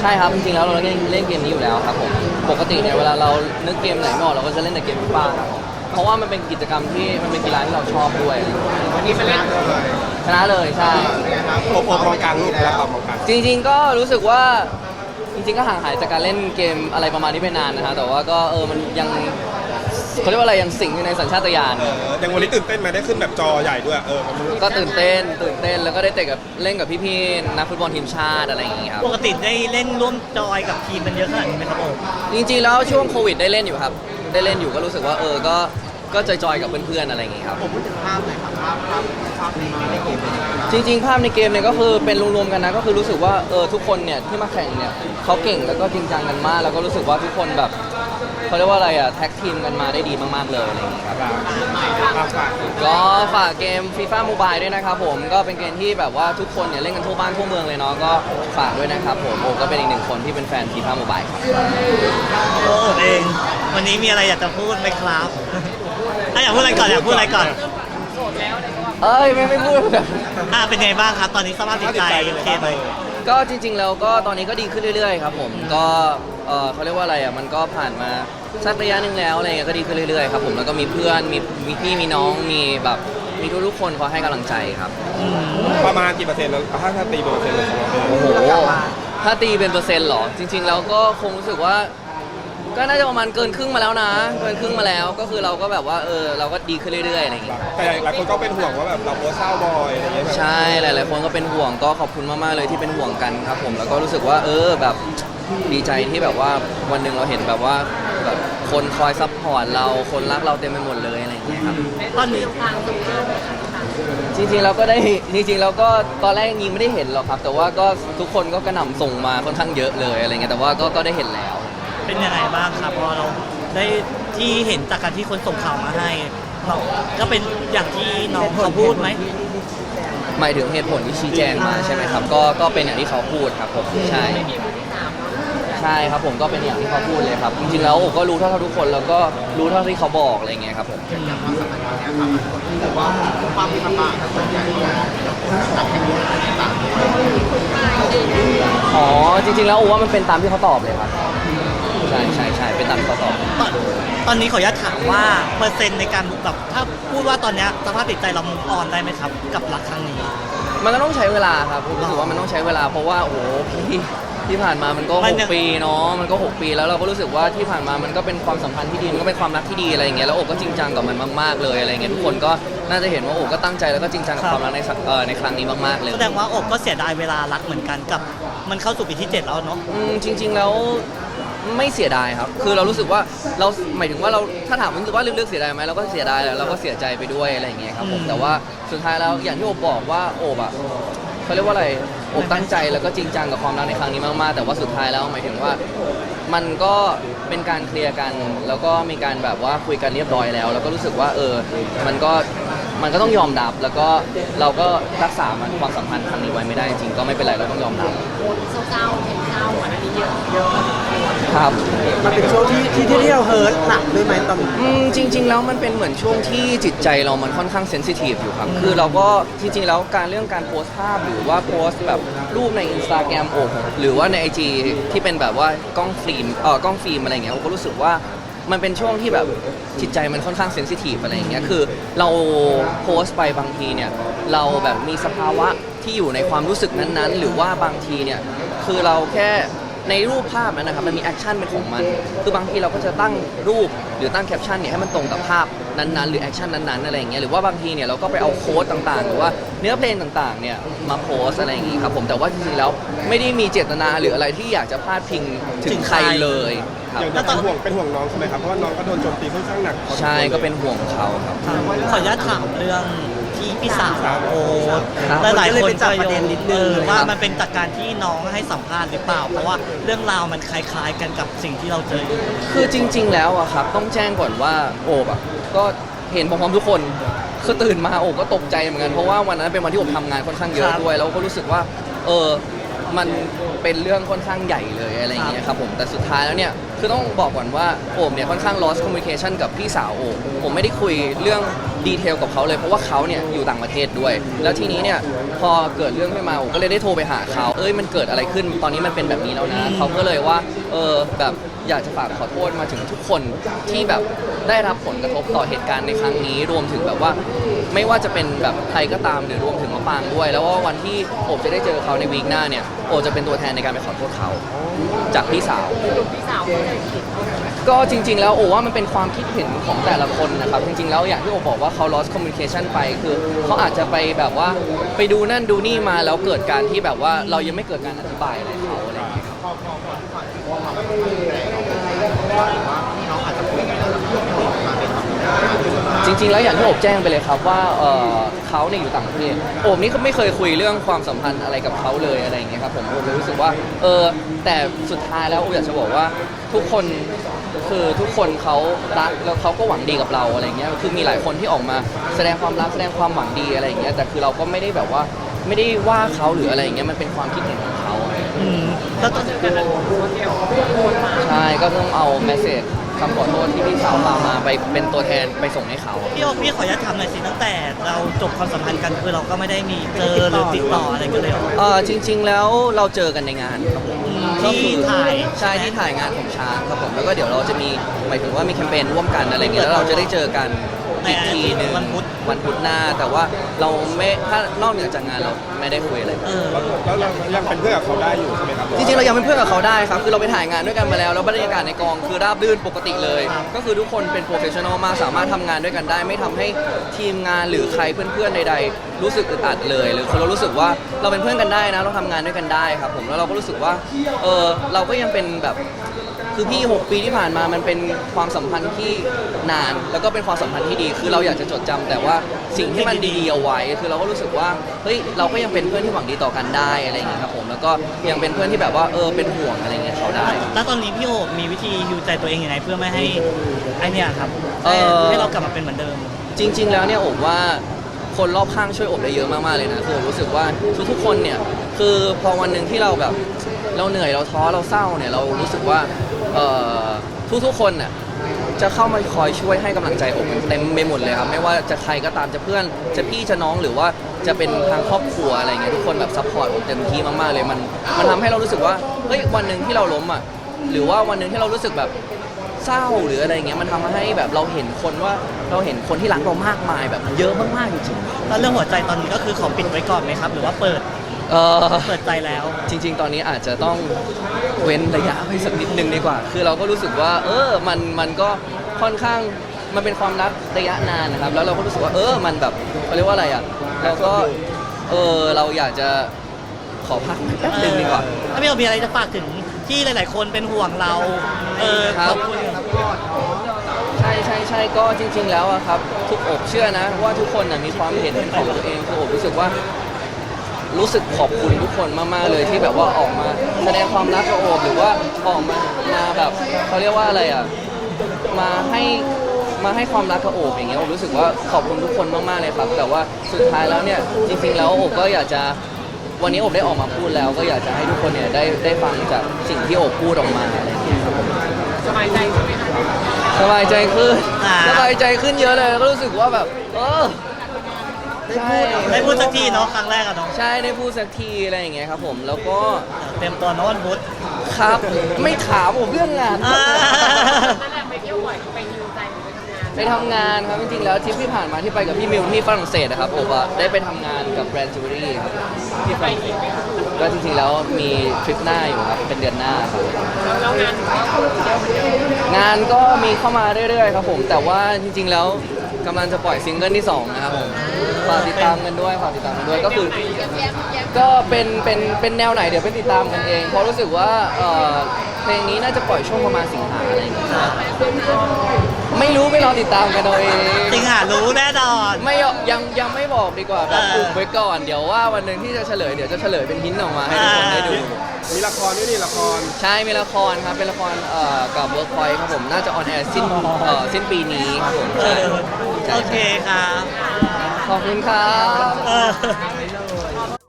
ใช่ครับจริงๆแล้วเราเล่นเล่นเกมนี้อยู่แล้วครับผมปกติเนี่ยเวลาเรานึกเกมไหนไม่ออกเราก็จะเล่นแต่เกมฟีฟ่าครับผมเพราะว่ามันเป็นกิจกรรมที่มันเป็นกีฬาที่เราชอบด้วยวันนี้มาเล่นชนะเลยใช่โอบโอบมองกลางลูกแล้วครับมองกลางจริง ๆ ก็รู้สึกว่าจริงๆก็ห่างหายจากการเล่นเกมอะไรประมาณนี้ไปนานนะฮะแต่ว่าก็เออมันยัง เขาเรียกว่าอะไรยังสิงอยู่ในสัญชาตญาณ เอออย่างวันนี้ตื่นเต้นไหมได้ขึ้นแบบจอใหญ่ด้วยเออมันก็ตื่นเต้น ตื่นเต้นแล้วก็ได้เตะกับเล่นกับพี่ๆนักฟุตบอลทีมชาติอะไรอย่างเงี้ยครับ ปกติได้เล่นร่วมจอยกับทีมมันเยอะขนาดนี้ไหมครับโอ้จริงๆแล้วช่วงโควิดได้เล่นอยู่ครับ ได้เล่นอยู่ก็รู้สึกว่าเออก็ก็จอยๆกับเพื่อนๆอะไรอย่างงี้ครับ ผมพูดถึงภาพหน่อยครับภาพภาพภาพนี้ในเกมเป็นยังไงบ้างจริงๆ ภาพในเกมเนี่ยก็คือเป็นรวมๆกันนะก็คือรู้สึกว่าเออทุกคนเนี่ยที่มาแข่งเนี่ยเขาเก่งแล้วก็จริงจังกันมาก แล้วก็รู้สึกว่าทุกคนแบบ เขาเรียกว่าอะไรอะแท็กทีมกันมาได้ดีมาก ๆ เลยอะไรอย่างงี้ครับฝากฝากก็ฝากเกม FIFA Mobile ด้วยนะครับผมก็เป็นเกมที่แบบว่าทุกคนเนี่ยเล่นกันทั่วบ้านทั่วเมืองเลยเนาะก็ฝากด้วยนะครับผมโอก็เป็นอีกหนึ่งคนที่เป็นแฟน FIFA Mobile ครับโอ้เอง วันนี้มีอะไรอยากจะพูดไหมครับ ถ้าอยากพูดอะไรก่อนอยากพูดอะไรก่อนโสดแล้วอะไรก็ว่าเอ้ย ไม่ไม่พูดแบบอ่าเป็นไงบ้างครับ ตอนนี้สภาพจิตใจโอเคไหม ก็จริงๆแล้วก็ตอนนี้ก็ดีขึ้นเรื่อยๆครับผมก็เออเขาเรียกว่าอะไรอะมันก็ผ่านมาสักระยะหนึ่งแล้วอะไรเงี้ยก็ดีขึ้นเรื่อยๆครับผมแล้วก็มีเพื่อนมีมีพี่มีน้องมีแบบมีทุกๆคนคอยให้กำลังใจครับ ประมาณกี่เปอร์เซ็นต์แล้วถ้าถ้าตีเป็นเปอร์เซ็นต์เลยของเราโอ้โห ถ้าตีเป็นเปอร์เซ็นต์เหรอ จริง ๆ แล้วก็คงรู้สึกว่า ก็น่าจะประมาณเกินครึ่งมาแล้วนะ เกินครึ่งมาแล้วก็คือเราก็แบบว่าเออเราก็ดีขึ้นเรื่อยๆอะไรอย่างเงี้ยแต่หลายคนก็เป็นห่วงว่าแบบเราโพสต์เศร้าบ่อยอะไรอย่างเงี้ยแบบใช่หลาย ๆ คนก็เป็นห่วงก็ขอบคุณมากๆเลยที่เป็นห่วงกันครับ ผมแล้วก็รู้สึกว่า เออแบบดีใจที่แบบว่าวันหนึ่งเราเห็นแบบว่าแบบคนคอยซัพพอร์ตเราคนรักเราเต็มไปหมดเลยอะไรอย่างเงี้ยครับ ตอนนี้จริงๆเราก็ได้จริงๆเราก็ตอนแรกยิงไม่ได้เห็นหรอกครับ แต่ว่าก็ทุกคนก็กระหน่ำส่งมาค่อนข้างเยอะเลยอะไรเงี้ยแต่ว่าก็ก็ได้เห็นแล้ว เป็นยังไงบ้างครับพอเราได้ที่เห็นจากการที่คนส่งข่าวมาให้เราก็เป็นอย่างที่น้องเขาพูดไหม หมายถึงเหตุผลที่ชี้แจงมาใช่ไหมครับ ก็ก็เป็นอย่างที่เขาพูดครับผมใช่มีมือที่สามเนาะใช่ครับผมก็เป็นอย่างที่เขาพูดเลยครับจริงๆแล้วโอ้ก็รู้เท่าๆทุกคนแล้วก็รู้เท่าที่เขาบอกอะไรเงี้ยครับผมอย่างความสัมพันธ์เนี่ยครับผมว่าความที่ต่างๆส่วนใหญ่ก็จากแข่งขันต่างๆอ๋อจริงๆแล้วโอ้ว่ามันเป็นตามที่เขาตอบเลยครับ ใช่ใช่ใช่เป็นตามที่เขาตอบ ตอนตอนนี้ขออนุญาตถามว่าเปอร์เซ็นต์ในการแบบถ้าพูดว่าตอนเนี้ยสภาพจิตใจเรามุกออนได้ไหมครับ กับรักครั้งนี้ มันก็ต้องใช้เวลาครับผมรู้สึกว่ามันต้องใช้เวลาเพราะว่าโอ้โหพี่ที่ผ่านมามันก็มันยัง 6ปีเนาะมันก็ 6 ปีแล้วเราก็รู้สึกว่าที่ผ่านมามันก็เป็นความสัมพันธ์ที่ดีมันก็เป็นความรักที่ดีอะไรอย่างเงี้ยแล้วโอบก็จริงจังกับมันมากๆเลยอะไรเงี้ยทุกคนก็น่าจะเห็นว่าโอบก็ตั้งใจแล้วก็จริงจังกับความรักในสักเอ่อในครั้งนี้มากๆเลย แสดงว่าอกก็เสียดายเวลารักเหมือนกันกับ มันเข้าสู่ปีที่ 7 แล้วเนาะ อืมจริงๆแล้ว ไม่เสียดายครับ คือเรารู้สึกว่าเราหมายถึงว่าเราถ้าถามรู้สึกว่าลึกๆเสียดายไหมเราก็เสียดายแหละเราก็เสียใจไปด้วยอะไรอย่างเงี้ยครับผมแต่ว่าสุดท้ายแล้วอย่างที่โอบบอกว่าโอบอะเขาเรียกว่าอะไรโอบตั้งใจแล้วก็จริงจังกับความรักในครั้งนี้มากๆ แต่ว่าสุดท้ายแล้วหมายถึงว่ามันก็เป็นการเคลียร์กัน แล้วก็มีการแบบว่าคุยกันเรียบร้อยแล้ว แล้วก็รู้สึกว่าเออมันก็ มันก็ต้องยอมรับแล้วก็เราก็รักษามันความสัมพันธ์ครั้งนี้ไว้ไม่ได้จริงๆก็ไม่เป็นไรเราต้องยอมรับเศร้าๆเห็นเศร้าอันนี้เยอะเยอะครับมันเป็นช่วงที่ที่ที่เราเฮิร์ตหนักด้วยไหมตอนอืมจริง ๆ แล้วมันเป็นเหมือนช่วงที่จิตใจเรามันค่อนข้างเซนซิทีฟอยู่ครับคือเราก็จริงๆแล้วการเรื่องการโพสต์ภาพหรือว่าโพสต์แบบรูปในอินสตาแกรมโอบหรือว่าในไอจีที่เป็นแบบว่ากล้องฟิล์มเออกล้องฟิล์มอะไรอย่างเงี้ยโอก็รู้สึกว่า มันเป็นช่วงที่แบบจิตใจมันค่อนข้างเซนซิทีฟอะไรอย่างเงี้ยคือเราโพสต์ไปบางทีเนี่ยเราแบบมีสภาวะที่อยู่ในความรู้สึกนั้นๆ หรือว่าบางทีเนี่ยคือเราแค่ ในรูปภาพนั้นนะครับมันมีแอคชั่นเป็นของมัน คือบางทีเราก็จะตั้งรูปหรือตั้งแคปชั่นเนี่ยให้มันตรงกับภาพนั้นๆ หรือแอคชั่นนั้นๆอะไรอย่างเงี้ยหรือว่าบางทีเนี่ยเราก็ไปเอาโค้ดต่างๆ หรือว่าเนื้อเพลงต่างๆเนี่ยมาโพสอะไรอย่างงี้ครับผมแต่ว่าจริงๆแล้วไม่ได้มีเจตนาหรืออะไรที่อยากจะพาดพิงถึงใครเลยครับอย่างเป็นห่วงเป็นห่วงน้องใช่ไหมครับเพราะว่าน้องก็โดนโจมตีค่อนข้างหนักพอสมควรใช่ลยก็เป็นห่วงเขาครับ ขออนุญาตถามเรื่อง ที่พี่สาวโอ้ครับหลายๆคนก็เลยเป็นจับประเด็นนิดนึง เออว่ามันเป็นจากการที่น้องให้สัมภาษณ์หรือเปล่า เพราะว่าเรื่องราวมันคล้ายๆกันกับสิ่งที่เราเจออยู่ คือจริง ๆ แล้วอะครับ ต้องแจ้งก่อนว่าโอบอะก็เห็นพร้อมๆทุกคนคือตื่นมาโอบก็ตกใจเหมือนกันเพราะว่าวันนั้นเป็นวันที่โอบทำงานค่อนข้างเยอะครับ ด้วย แล้วก็รู้สึกว่าเออมันเป็นเรื่องค่อนข้างใหญ่เลยอะไรอย่างเงี้ยครับผมแต่สุดท้ายแล้วเนี่ยพ คือต้องบอกก่อนว่าโอมเนี่ยค่อนข้าง lost communication กับพี่สาวโอมผมไม่ได้คุยเรื่องดีเทลกับเขาเลยเพราะว่าเขาเนี่ยอยู่ต่างประเทศด้วย แล้วทีนี้เนี่ยพอเกิดเรื่องขึ้นมาโอมก็เลยได้โทรไปหาเขาเอ้ยมันเกิดอะไรขึ้นตอนนี้มันเป็นแบบนี้แล้วนะเขาก็เลยว่าเออแบบอยากจะฝากขอโทษมาถึงทุกคนที่แบบได้รับผลกระทบต่อเหตุการณ์ในครั้งนี้ รวมถึงแบบว่า ไม่ว่าจะเป็นแบบใครก็ตามหรือรวมถึงมะปางด้วย แล้วว่าวันที่โอบจะได้เจอเขาในวีคหน้าเนี่ยโอบจะเป็นตัวแทนในการไปขอโทษเขา จากพี่สาว พี่สาวก็จริง ๆ แล้วโอว่ามันเป็นความคิดเห็นของแต่ละคนนะครับจริง ๆ แล้วอย่างที่โอบอกว่าเขา lost communication ไปคือเขาอาจจะไปแบบว่าไปดูนั่นดูนี่มาแล้วเกิดการที่แบบว่าเรายังไม่เกิดการอธิบายอะไรเขาอะไรอย่างเงี้ยพอพอพอที่ผ่านมามันไม่ได้แรงเราว่าน้องอาจจะคุยกันแล้วแล้วมาเป็นแบจริง ๆ แล้วอย่างที่โอบแจ้งไปเลยครับว่าเอ่อเขาเนี่ยอยู่ต่างประเทศโอบนี่ก็ไม่เคยคุยเรื่องความสัมพันธ์อะไรกับเขาเลยอะไรอย่างเงี้ยครับผมโอบเลยรู้สึกว่าเออแต่สุดท้ายแล้วโอบอยากจะบอกว่า ทุกคนคือทุกคนเขารักแล้วเขาก็หวังดีกับเราอะไรเงี้ยคือมีหลายคนที่ออกมาแสดงความรักแสดงความหวังดีอะไรอย่างเงี้ยแต่คือเราก็ไม่ได้แบบว่าไม่ได้ว่าเขาหรืออะไรอย่างเงี้ยมันเป็นความคิดเห็นของเขาอืมแล้วตอนกันนะคนเดียวคนมาใช่ก็ต้องเอาเมสเซจคำขอโทษที่พี่สาวฝากมาไปเป็นตัวแทนไปส่งให้เขาพี่โอพี่ขออนุญาตถามหน่อยสิตั้งแต่เราจบความสัมพันธ์กันคือเราก็ไม่ได้มีเจอหรือติดต่ออะไรกันเลยเหรอเออจริง ๆ แล้วเราเจอกันในงานครับผม ที่ถ่ายใช่ที่ถ่ายงานของช้างครับผมแล้วก็เดี๋ยวเราจะมีหมายถึงว่ามีแคมเปญร่วมกันอะไรอย่างเงี้ยแล้วเราจะได้เจอกัน อีกทีหนึงวันพุธ วันพุธหน้าแต่ว่าเราไม่ถ้านอกเหนือจากงานเราไม่ได้คุยอะไรเออแล้วแล้วเรายังเป็นเพื่อนกับเขาได้อยู่ใช่ไหมครับจริงๆเรายังเป็นเพื่อนกับเขาได้ครับ คือเราไปถ่ายงานด้วยกันมาแล้ว แล้วบรรยากาศในกองคือราบรื่นปกติเลยครับก็คือทุกคนเป็นโปรเฟชชั่นอลมาก สามารถทำงานด้วยกันได้ ไม่ทำให้ทีมงานหรือใครเพื่อนๆใดๆ รู้สึกอึดอัดเลย หรือคือเรารู้สึกว่าเราเป็นเพื่อนกันได้นะ เราทำงานด้วยกันได้ครับผม แล้วเราก็รู้สึกว่า เออเราก็ยังเป็นแบบ คือพี่ 6 ปีที่ผ่านมามันเป็นความสัมพันธ์ที่นาน แล้วก็เป็นความสัมพันธ์ที่ดี คือเราอยากจะจดจำแต่ว่าสิ่งที่มันดีๆเอาไว้ คือเราก็รู้สึกว่าเฮ้ยเราก็ยังเป็นเพื่อนที่หวังดีต่อกันได้อะไรอย่างเงี้ยครับผมแล้วก็ยังเป็นเพื่อนที่แบบว่าเออเป็นห่วงอะไรอย่างเงี้ยเขาได้ แล้วตอนนี้พี่โอมีวิธีฮิวใจตัวเองยังไงเพื่อไม่ให้ไอเนี่ยครับเอ่ให้อ ให้เรากลับมาเป็นเหมือนเดิม จริง ๆ แล้วเนี่ยผมว่าคนรอบข้างช่วยอบได้เยอะมากๆเลยนะคือผมรู้สึกว่าทุกๆคนเนี่ยคือพอวันหนึ่งที่เราแบบเราเหนื่อยเราท้อเราเศร้าเนี่ยเรารู้สึกว่า เอ่อทุกๆคนน่ะจะเข้ามาคอยช่วยให้กำลังใจอบกันเต็มไปหมดเลยครับ ไม่ว่าจะใครก็ตามจะเพื่อนจะพี่จะน้องหรือว่าจะเป็นทางครอบครัวอะไรเงี้ยทุกคนแบบซัพพอร์ตผมเต็มที่มากๆเลยมัน มันทำให้เรารู้สึกว่าเฮ้ยวันหนึ่งที่เราล้มอะหรือว่าวันหนึ่งที่เรารู้สึกแบบเศร้าหรืออะไรเงี้ยมันทำให้แบบเราเห็นคนว่าเราเห็นคนที่รักเรามากมายแบบเยอะมากๆจริงแล้วเรื่องหัวใจตอนนี้ก็คือขอปิดไว้ก่อนไหมครับ หรือว่าเปิด เออเปิดใจแล้ว จริง ๆ ตอนนี้อาจจะต้องเว้นระยะไปสักนิดนึงดีกว่า คือเราก็รู้สึกว่า เออ มัน มันก็ค่อนข้าง มันเป็นความรักระยะนานนะครับ แล้วเราก็รู้สึกว่า เออ มันแบบเขาเรียกว่าอะไรอะเราก็ เออ เราอยากจะขอพักแป๊บนึงดีกว่า ถ้าพี่โอมีอะไรจะฝากถึงที่หลาย ๆ คนเป็นห่วงเรา เออครับ ขอบคุณใช่ใช่ใช่ก็จริง ๆ แล้วอะครับ ทุกอบเชื่อนะ ว่าทุกคนน่ะมีความเห็นเป็นของตัวเองคืออบรู้สึกว่า รู้สึกขอบคุณทุกคนมากๆเลยที่แบบว่าออกมาแสดงความรักกับโอบหรือว่าออกมามาแบบเขาเรียกว่าอะไรอะมาให้มาให้ความรักกับโอบอย่างเงี้ยโอบรู้สึกว่าขอบคุณทุกคนมากๆเลยครับ แต่ว่าสุดท้ายแล้วเนี่ยจริงๆแล้วโอบก็อยากจะวันนี้โอบได้ออกมาพูดแล้ว ก็อยากจะให้ทุกคนเนี่ยได้ได้ฟังจากสิ่งที่โอบพูดออกมาอะไรอย่างเงี้ยครับผมสบายใจใช่ไหมคะสบายใจขึ้นอ่าสบายใจขึ้นเยอะเลยแล้วก็รู้สึกว่าแบบเออ ใช่ได้พูดสักทีเนาะครั้งแรกอะเนาะใช่ได้พูดสักทีอะไรอย่างเงี้ยครับผมแล้วก็เตรียมตัวเนอะวันพุธ ครับไม่ถามผมเรื่องงานอ่า นั่นแหละไปเที่ยวบ่อยไปฮิวใจหรือไปทำงานไปทำงานครับจริงๆแล้วทริปที่ผ่านมาที่ไปกับพี่มิวที่ฝรั่งเศสนะครับผมอะได้ไปทำงานกับแบรนด์จิวเวลรี่ครับที่ไปฝรั่งเศอีกสไหมคะก็จริงๆแล้วมีทริปหน้าอยู่ครับเป็นเดือนหน้าครับ แล้วแล้วงานก็เที่ยวเหมือนเดิมงานก็มีเข้ามาเรื่อยๆครับผมแต่ว่าจริงๆแล้ว กำลังจะปล่อยซิงเกิลที่สองนะครับผมฝากติดตามกันด้วยฝากติดตามกันด้วยก็คือ ก็เป็นเป็นเป็นแนวไหนเดี๋ยวไปติดตามกันเองเพราะรู้สึกว่าเอ่อเพลงนี้น่าจะปล่อยช่วงประมาณสิงหาอะไรอย่างเงี้ย ไม่รู้ไปรอติดตามกันเอาเองจริงหารู้แน่นอน ไม่ยังยังไม่บอกดีกว่าแบบเออ อุบไว้ก่อนเดี๋ยวว่าวันหนึ่งที่จะเฉลยเดี๋ยวจะเฉลยเป็นหินออกมาให้ทุกคนได้ดู มีละครด้วยนี่ละครใช่มีละครครับเป็นละครเอ่อกับเวิร์กพอยต์ครับผมน่าจะออนแอร์สิ้นเอ่อสิ้นปีนี้ครับผมเอใช่อใช่โอเคครับขอบคุณครับ เออ